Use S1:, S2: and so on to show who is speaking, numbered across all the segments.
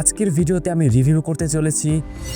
S1: আজকের ভিডিওতে আমি রিভিউ করতে চলেছি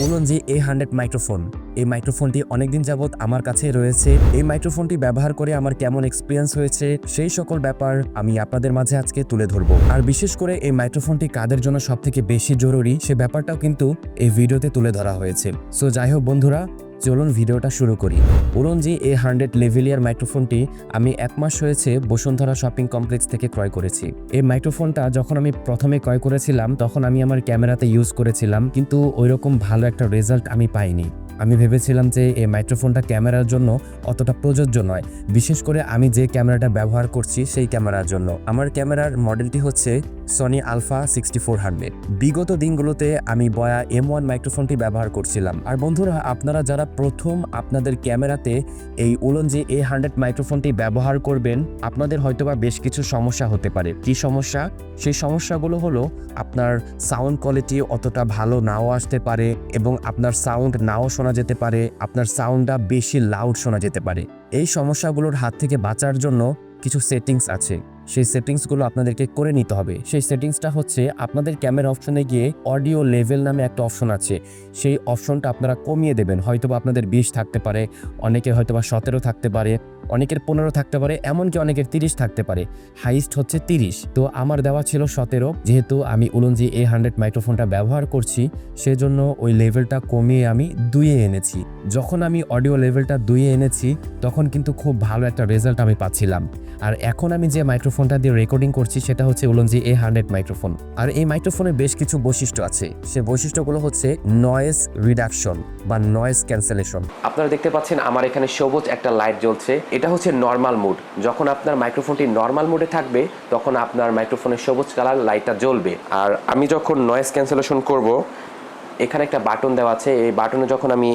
S1: উলনজি এ হান্ড্রেড মাইক্রোফোন এই মাইক্রোফোনটি অনেকদিন যাবৎ আমার কাছে রয়েছে। এই মাইক্রোফোনটি ব্যবহার করে আমার কেমন এক্সপিরিয়েন্স হয়েছে সেই সকল ব্যাপার আমি আপনাদের মাঝে আজকে তুলে ধরবো। আর বিশেষ করে এই মাইক্রোফোনটি কাদের জন্য সব থেকে বেশি জরুরি সে ব্যাপারটাও কিন্তু এই ভিডিওতে তুলে ধরা হয়েছে। সো যাই হোক বন্ধুরা চলুন ভিডিওটা শুরু করি। উরনজি এ হান্ড্রেড লেভেলিয়ার মাইক্রোফোনটি আমি এক মাস হয়েছে বসুন্ধরা শপিং কমপ্লেক্স থেকে ক্রয় করেছি। এই মাইক্রোফোনটা যখন আমি প্রথমে ক্রয় করেছিলাম, তখন আমি আমার ক্যামেরাতে ইউজ করেছিলাম, কিন্তু ওইরকম ভালো একটা রেজাল্ট আমি পাইনি। আমি ভেবেছিলাম যে এই মাইক্রোফোনটা ক্যামেরার জন্য অতটা প্রযোজ্য নয়। বিশেষ করে আমি যে ক্যামেরাটা ব্যবহার করছি সেই ক্যামেরার জন্য। আমার ক্যামেরার মডেলটি হচ্ছে Sony Alpha sixty four hundred বিগত দিনগুলোতে আমি বয়া এম ওয়ান মাইক্রোফোনটি ব্যবহার করছিলাম। আর বন্ধুরা, আপনারা যারা প্রথম আপনাদের ক্যামেরাতে এই উলনজি এ হান্ড্রেড মাইক্রোফোনটি ব্যবহার করবেন, আপনাদের হয়তোবা বেশ কিছু সমস্যা হতে পারে। কি সমস্যা? সেই সমস্যাগুলো হলো আপনার সাউন্ড কোয়ালিটি অতটা ভালো নাও আসতে পারে এবং আপনার সাউন্ড নাও শোনা যেতে পারে, আপনার সাউন্ডটা বেশি লাউড শোনা যেতে পারে। এই সমস্যাগুলোর হাত থেকে বাঁচার জন্য কিছু সেটিংস আছে। সেই সেটিংসগুলো আপনাদেরকে করে নিতে হবে। সেই সেটিংসটা হচ্ছে আপনাদের ক্যামেরা অপশনে গিয়ে অডিও লেভেল নামে একটা অপশন আছে। সেই অপশনটা আপনারা কমিয়ে দেবেন। হয়তোবা আপনাদের বিশ থাকতে পারে, অনেকে হয়তোবা সতেরো থাকতে পারে। অনেকের পনেরো থাকতে পারে, এমনকি অনেকের তিরিশ থাকতে পারে। হাইস্ট হচ্ছে তিরিশ। তো আমার দেওয়া ছিল সতেরো। যেহেতু আমি উলনজি এ হান্ড্রেড মাইক্রোফোনটা ব্যবহার করছি, সেজন্য ওই লেভেলটা কমিয়ে আমি দুইয়ে এনেছি। যখন আমি অডিও লেভেলটা দুইয়ে এনেছি, তখন কিন্তু খুব ভালো একটা রেজাল্ট আমি পাচ্ছিলাম। আর এখন আমি যে মাইক্রোফোনটা দিয়ে রেকর্ডিং করছি, সেটা হচ্ছে উলনজি এ হান্ড্রেড মাইক্রোফোন। আর এই মাইক্রোফোনের বেশ কিছু বৈশিষ্ট্য আছে। সে বৈশিষ্ট্যগুলো হচ্ছে নয়েজ রিডাকশন বা নয়েজ ক্যান্সেলেশন
S2: আপনারা দেখতে পাচ্ছেন আমার এখানে সবুজ একটা লাইট জ্বলছে। এটা হচ্ছে নর্মাল মুড যখন আপনার মাইক্রোফোনটি নর্মাল মুডে থাকবে, তখন আপনার মাইক্রোফোনের সবুজ কালার লাইটটা জ্বলবে। আর আমি যখন নয়েজ ক্যান্সেলেশন করব, এখানে একটা বাটন দেওয়া আছে। এই বাটনে যখন আমি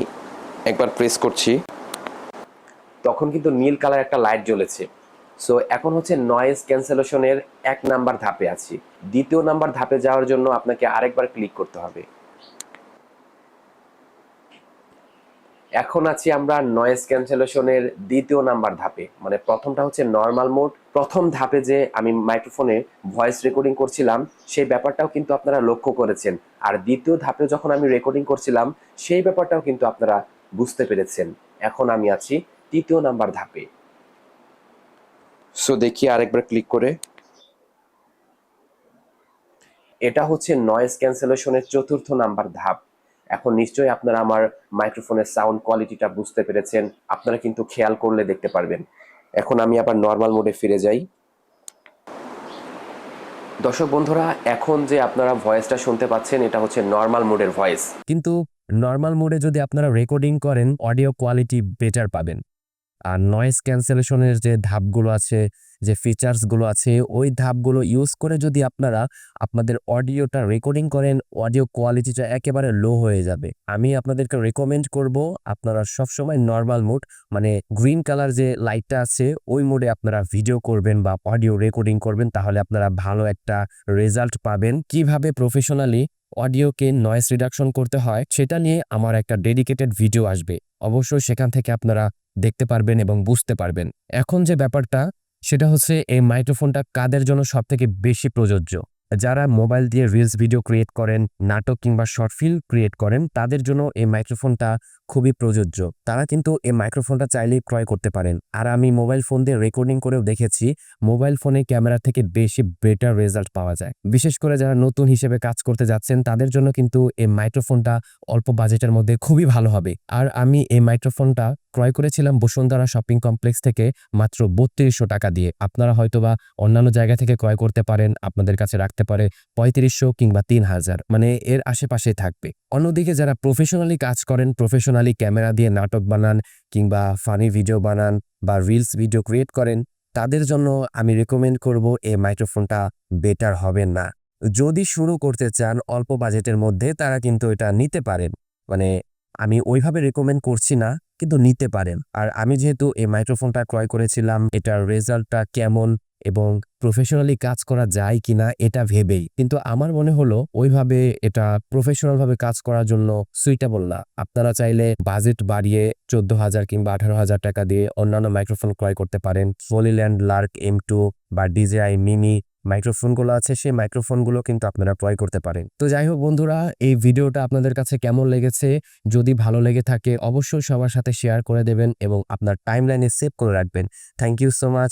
S2: একবার প্রেস করছি, তখন কিন্তু নীল কালার একটা লাইট জ্বলেছে। সো এখন হচ্ছে নয়েজ ক্যান্সেলেশনের এক নাম্বার ধাপে আছি। দ্বিতীয় নাম্বার ধাপে যাওয়ার জন্য আপনাকে আরেকবার ক্লিক করতে হবে। এখন আছি আমরা নয়েজ ক্যান্সেলেশনের দ্বিতীয় নাম্বার ধাপে। মানে প্রথমটা হচ্ছে নর্মাল মোড প্রথম ধাপে যে আমি মাইক্রোফোনে ভয়েস রেকর্ডিং করছিলাম, সেই ব্যাপারটাও কিন্তু আপনারা লক্ষ্য করেছেন। আর দ্বিতীয় ধাপে যখন আমি রেকর্ডিং করছিলাম, সেই ব্যাপারটাও কিন্তু আপনারা বুঝতে পেরেছেন। এখন আমি আছি তৃতীয় নাম্বার ধাপে। সো দেখি আরেকবার ক্লিক করে। এটা হচ্ছে নয়েজ ক্যান্সেলেশনের চতুর্থ নাম্বার ধাপ। এখন নিশ্চয়ই আপনারা আমার মাইক্রোফোনের সাউন্ড কোয়ালিটিটা বুঝতে পেরেছেন। আপনারা কিন্তু খেয়াল করলে দেখতে পারবেন। এখন আমি আবার নর্মাল মোডে ফিরে যাই। দর্শক বন্ধুরা, এখন যে আপনারা ভয়েসটা শুনতে পাচ্ছেন, এটা হচ্ছে নর্মাল মোডের ভয়েস
S1: কিন্তু নর্মাল মোডে যদি আপনারা রেকর্ডিং করেন অডিও কোয়ালিটি বেটার পাবেন। আর নয়েজ ক্যান্সেলেশনের যে ধাপগুলো আছে, যে ফিচার্সগুলো আছে, ওই ধাপগুলো ইউজ করে যদি আপনারা আপনাদের অডিওটা রেকর্ডিং করেন অডিও কোয়ালিটিটা একেবারে লো হয়ে যাবে। আমি আপনাদেরকে রেকমেন্ড করব আপনারা সবসময় নর্মাল মোড মানে গ্রিন কালার যে লাইটটা আছে, ওই মোডে আপনারা ভিডিও করবেন বা অডিও রেকর্ডিং করবেন, তাহলে আপনারা ভালো একটা রেজাল্ট পাবেন। কীভাবে প্রফেশনালি অডিওকে নয়েজ রিডাকশন করতে হয়, সেটা নিয়ে আমার একটা ডেডিকেটেড ভিডিও আসবে। অবশ্যই সেখান থেকে আপনারা দেখতে পারবেন এবং বুঝতে পারবেন। এখন যে ব্যাপারটা, সেটা হচ্ছে এই মাইক্রোফোনটা কাদের জন্য সবথেকে বেশি প্রযোজ্য? যারা মোবাইল দিয়ে রিলস ভিডিও ক্রিয়েট করেন, নাটক কিংবা শর্ট ফিল্ম ক্রিয়েট করেন, তাদের জন্য এই মাইক্রোফোনটা খুবই প্রযোজ্য। তারা কিন্তু এই মাইক্রোফোনটা চাইলেই ক্রয় করতে পারেন। আর আমি মোবাইল ফোন দিয়ে রেকর্ডিং করেও দেখেছি মোবাইল ফোনে ক্যামেরা থেকে বেশি বেটার রেজাল্ট পাওয়া যায়। বিশেষ করে যারা নতুন হিসেবে কাজ করতে যাচ্ছেন, তাদের জন্য কিন্তু এই মাইক্রোফোনটা অল্প বাজেটের মধ্যে খুবই ভালো হবে। আর আমি এই মাইক্রোফোনটা ক্রয় করেছিলাম বসুন্ধরা শপিং কমপ্লেক্স থেকে মাত্র বত্রিশশো টাকা দিয়ে। আপনারা হয়তোবা অন্যান্য জায়গা থেকে ক্রয় করতে পারেন, আপনাদের কাছে রাখতে পারে পঁয়ত্রিশশো কিংবা তিন হাজার। মানে এর আশেপাশেই থাকবে। অন্যদিকে যারা প্রফেশনালি কাজ করেন প্রফেশনালি ক্যামেরা দিয়ে নাটক বানান কিংবা ফানি ভিডিও বানান বা রিলস ভিডিও ক্রিয়েট করেন, তাদের জন্য আমি রেকমেন্ড করব এই মাইক্রোফোনটা বেটার হবে না। যদি শুরু করতে চান অল্প বাজেটের মধ্যে, তারা কিন্তু এটা নিতে পারেন। মানে আমি ওইভাবে রেকমেন্ড করছি না, কিন্তু নিতে পারেন। আর আমি যেহেতু এই মাইক্রোফোনটা ক্রয় করেছিলাম, এটার রেজাল্টটা কেমন এবং প্রফেশনালি কাজ করা যায় কিনা এটা ভেবেই। কিন্তু আমার মনে হলো, ওইভাবে এটা প্রফেশনাল ভাবে কাজ করার জন্য সুইটেবল না। আপনারা চাইলে বাজেট বাড়িয়ে চোদ্দ হাজার কিংবা আঠারো হাজার টাকা দিয়ে অন্যান্য মাইক্রোফোন ক্রয় করতে পারেন। ফোলিল্যান্ড লার্ক এম টু বা ডিজেআই মিমি মাইক্রোফোনগুলো আছে, সেই মাইক্রোফোনগুলো কিন্তু আপনারা ক্রয় করতে পারেন। তো যাই হোক বন্ধুরা, এই ভিডিওটা আপনাদের কাছে কেমন লেগেছে? যদি ভালো লেগে থাকে, অবশ্যই সবার সাথে শেয়ার করে দেবেন এবং আপনার টাইম টাইমলাইনে সেভ করে রাখবেন। Thank you so much